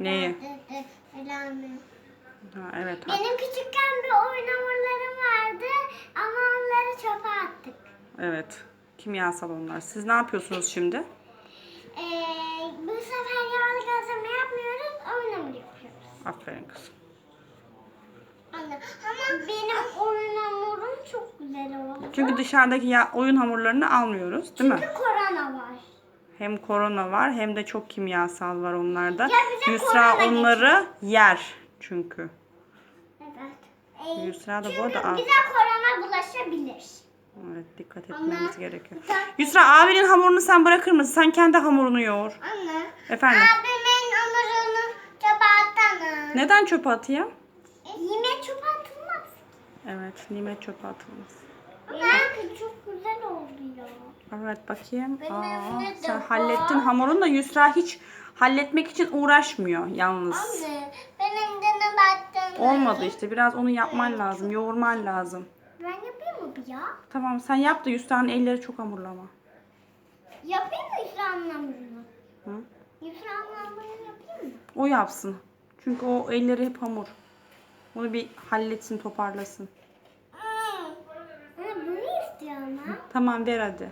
Neyi? Ha, evet. ha- Benim küçükken bir oyun hamurlarım vardı ama onları çöpe attık. Evet. Kimyasal onlar. Siz ne yapıyorsunuz şimdi? Ee, bu sefer yağlı gözleme yapmıyoruz, oyun hamuru yapıyoruz. Aferin kızım. Anne, ama benim oyun hamurum çok güzel oldu. Çünkü dışarıdaki ya, oyun hamurlarını almıyoruz değil mi? Çünkü korona var. Hem korona var hem de çok kimyasal var onlarda. Yusra onları yer çünkü. Evet. Ee, Yusra da bu arada bize korona bulaşabilir. Evet dikkat Anne. etmemiz gerekiyor. Sen- Yusra abinin hamurunu sen bırakır mısın? Sen kendi hamurunu yoğur. Anne. Efendim? Abimin hamurunu çöpe atsana. Neden çöpe atayım? E, yemek çöpe atılmaz. Evet nimet çöpe atılmaz. Oldu ya. Evet bakayım. Benim Aa, evde de sen var. hallettin hamurunu da Yusra hiç halletmek için uğraşmıyor yalnız. Anne benim de ne battın? Olmadı işte biraz onu yapman lazım, yoğurman lazım. Ben yapayım mı bir ya? Tamam sen yap da Yusra'nın elleri çok hamurlama. Yapayım mı İslam'ın hamurunu? Hı? İslam'ın hamurunu yapayım mı? O yapsın. Çünkü o elleri hep hamur. Onu bir halletsin, toparlasın. Anne bunu istiyorum ha. Tamam ver hadi.